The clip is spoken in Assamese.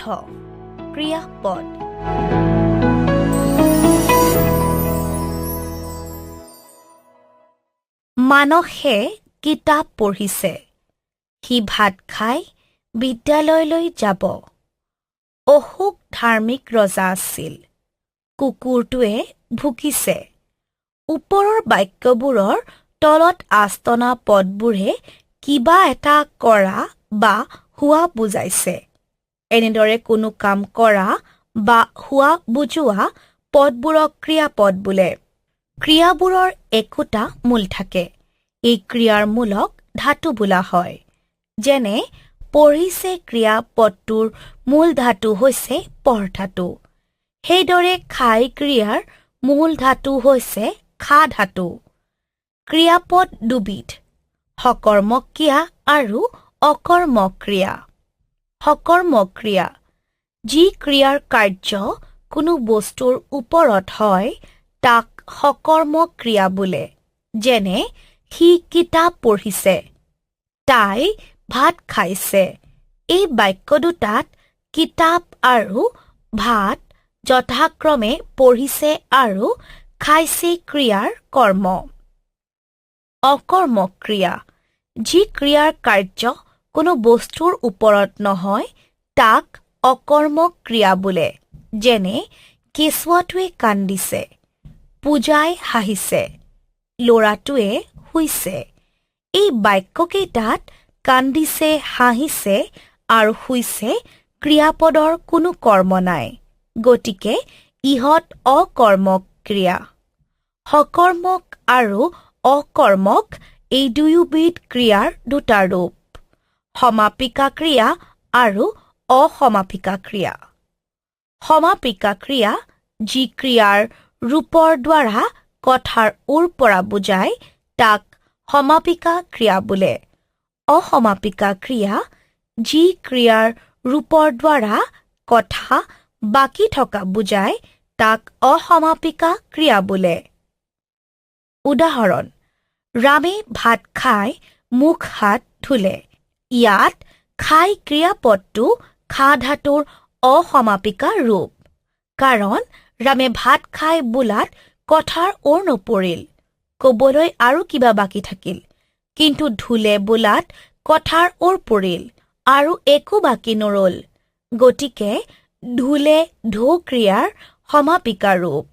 চতুৰ্থ ক্ৰিয়াপদ মানসে কিতাপ পঢ়িছে। সি ভাত খাই বিদ্যালয়লৈ যাব। অশোক ধাৰ্মিক ৰজা আছিল। কুকুৰটোৱে ভুকিছে ওপৰৰ বাক্যবোৰৰ তলত আস্তনা পদবোৰে কিবা এটা কৰা বা হোৱা বুজাইছে। এনেদৰে কোনো কাম কৰা বা হোৱা বুজোৱা পদবোৰক ক্ৰিয়াপদ বোলে। ক্ৰিয়াবোৰৰ একোটা মূল থাকে। এই ক্ৰিয়াৰ মূলক ধাতু বোলা হয়। যেনে পঢ়িছে ক্ৰিয়া পদটোৰ মূল ধাতু হৈছে পঢ় ধাতু সেইদৰে খাই ক্ৰিয়াৰ মূল ধাতু হৈছে খা ধাতু। ক্ৰিয়াপদ দুবিধ। সকৰ্মক ক্ৰিয়া আৰু অকৰ্মক ক্ৰিয়া সকৰ্মক ক্ৰিয়া যি ক্ৰিয়াৰ কাৰ্য কোনো বস্তুৰ ওপৰত হয় তাক সকৰ্মক ক্ৰিয়া বোলে যেনে সি কিতাপ পঢ়িছে তাই ভাত খাইছে। এই বাক্য দুটাত কিতাপ আৰু ভাত যথাক্ৰমে পঢ়িছে আৰু খাইছে ক্ৰিয়াৰ কৰ্ম। অকৰ্মক ক্ৰিয়া যি ক্ৰিয়াৰ কাৰ্য কোনো বস্তুৰ ওপৰত নহয় তাক অকৰ্মক ক্ৰিয়া বোলে যেনে কেঁচুৱাটোৱে কান্দিছে পূজাই হাঁহিছে ল'ৰাটোৱে শুইছে। এই বাক্যকেইটাত কান্দিছে হাঁহিছে আৰু শুইছে ক্ৰিয়াপদৰ কোনো কৰ্ম নাই গতিকে ইহঁত অকৰ্মক ক্ৰিয়া। সকৰ্মক আৰু অকৰ্মক এই দুয়োবিধ ক্ৰিয়াৰ দুটা ৰূপ। সমাপিকা ক্ৰিয়া আৰু অসমাপিকা ক্ৰিয়া সমাপিকা ক্ৰিয়া যি ক্ৰিয়াৰ ৰূপৰ দ্বাৰা কথাৰ ওৰ পৰা বুজায় তাক সমাপিকা ক্ৰিয়া বোলে। অসমাপিকা ক্ৰিয়া যি ক্ৰিয়াৰ ৰূপৰ দ্বাৰা কথা বাকী থকা বুজায় তাক অসমাপিকা ক্ৰিয়া বোলে। উদাহৰণ ৰামে ভাত খাই মুখ হাত ধুলে। ইয়াত খাই ক্ৰিয়াপদটো খা ধাতুৰ অসমাপিকা ৰূপ। কাৰণ, ৰামে ভাত খাই বোলাত কথাৰ ওৰ নপৰিল। কবলৈ আৰু কিবা বাকী থাকিল। কিন্তু ধুলে বোলাত কথাৰ ওৰ পৰিল আৰু একো বাকী নৰল। গতিকে ধুলে ঢৌ ক্ৰিয়াৰ সমাপিকা ৰূপ।